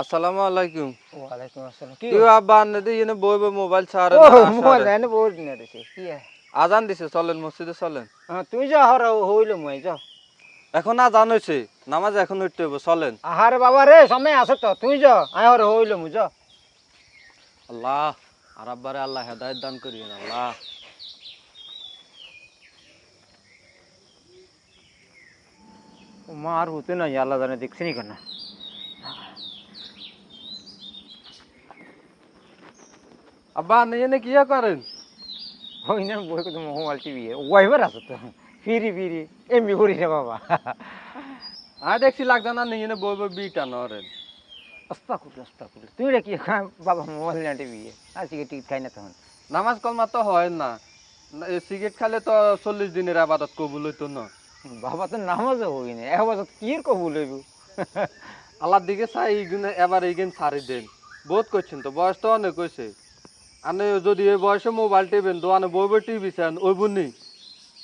আসসালামু আলাইকুম। ওয়ালাইকুম আসসালাম। কি কি আব্বা আন্নে দি এনে বই বই মোবাইল ছাড়ে না, মোবাইল। এনে নিয়ে দিছে কি? আজান দিছে চলেন মসজিদে চলেন। হ্যাঁ, তুই যা হর হইল মই যা। এখন আজান হয়েছে নামাজ এখন উঠতে হবে চলেন। আহারে বাবা রে সময় আছে তো তুই যা আয় হর হইল মু যা। আল্লাহ আর আব্বারে আল্লাহ হেদায়ত দান করিয়েন আল্লাহ। মার হতে না আল্লাহ জানে দেখছি নি কেন আব্বা আন্নে এনে কি করেন ওই না বই কত মোবাইল টিভি ওয়াইবার আছে তো ফিরি ফিরি এমবি করি রে বাবা আয় দেখছি লাগবে না এনে বই বই বিটা নরেন আস্তা কুটি আস্তা কুটি তুই রে কি বাবা মোবাইল না টিভি আজকে টিকিট খাই না তখন নামাজ কলমা তো হয় না না, সিগারেট খালে তো চল্লিশ দিনের আবাদত কবুল হইতো না বাবা তো নামাজও হই না এক বছর কি কবুল হইব? আল্লাহর দিকে চাই এইগুলো এবার এইগুলো ছাড়ি দেন। বহুত করছেন তো বয়স তো অনেক হয়েছে আনে যদি এই বয়সে মোবাইল টিবেন দোয়ানে বই বই টিভি চান ওই বুনি।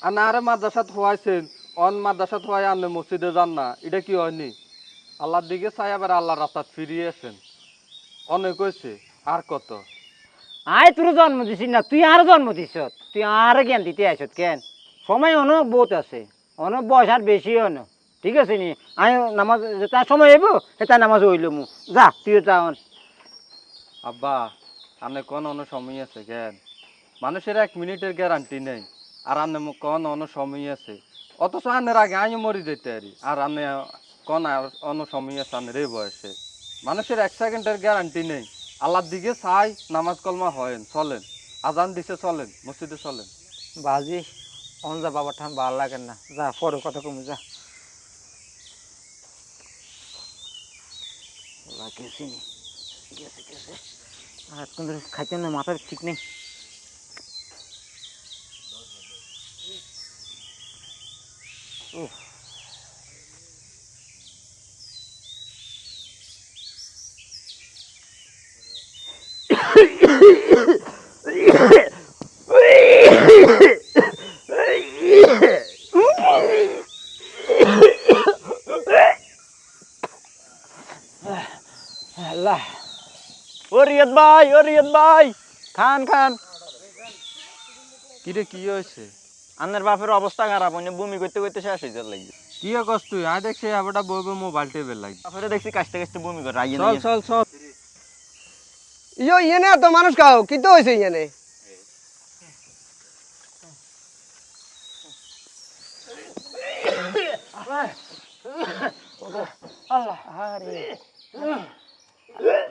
আর আরে মাদ্রাসাত হওয়াইছেন অন মাদ্রাসাত হওয়াই আনে মসজিদে যান না এটা কি হয়নি? আল্লাহর দিকে চাই আবার আল্লাহ রাস্তাত ফিরিয়ে আসেন। অনেক হয়েছে আর কত? আয় তোর জন্ম দিছিস না তুই আর জন্ম দিছ তুই আর জ্ঞান দিতে আইস কেন? সময় অনেক বহুত আছে। অনেক বয়স আর বেশি অন। ঠিক আছে নি? আয় নামাজ যেটা সময় হইব সেটা নামাজ হইল মু যা তুই যা অন। আব্বা আপনি কোন অন্য সময় আছে জ্ঞান মানুষের এক মিনিটের গ্যারান্টি নেই। আর আপনি মো- কোন অন্য সময় আছে? অথচ আনের আগে আমি মরি যেতে পারি। আর আপনি কোন আর অন্য সময় আছে আনের এই বয়সে। মানুষের এক সেকেন্ডের গ্যারান্টি নেই। আল্লাহর দিকে চাই নামাজ কলমা হয় চলেন। আজান দিছে চলেন মসজিদে চলেন। বাজি। অন যা বাবা ঠাম ভালো লাগে না। যা, পরে কথা কমু, যা। গেছি নি। গেছে গেছে। আর ধরে খাইতে না ঠিক নেই। ও রিয়াদ ভাই ও রিয়াদ ভাই। খান খান। কিরে কি হয়েছে? আন্নার বাপের অবস্থা খারাপ অন্য বমি করতে করতে শেষ হয়ে যাওয়ার লাগছে কি কষ্ট তুই? আয় দেখছি আবার বই বই মোবাইল টেবিল লাগবে বাপের দেখছি কাছতে কাছতে বমি করে রাগিয়ে চল চল চল। ইয়ো ইয়েনে এত মানুষ খাও কি তো হয়েছে ইয়েনে? আল্লাহ আরে কি হয়েছে আন্নের ইয়ে আন্নেরা বেগুনে সাইছে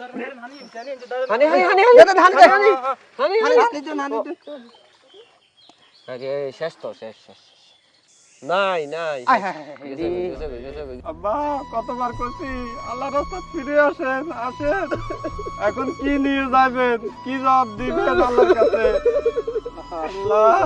হানি হানি হানি হানি। হানি ধান দে। হানি হানি। হানি নিতে হানি। দে আরে শেষ তো শেষ শেষ নাই নাই। আব্বা কতবার করছি আল্লাহ রাস্তা ফিরে আসেন আসেন। এখন কি নিয়ে যাবেন? কি জবাব দিবেন আল্লাহর কাছে? আল্লাহ।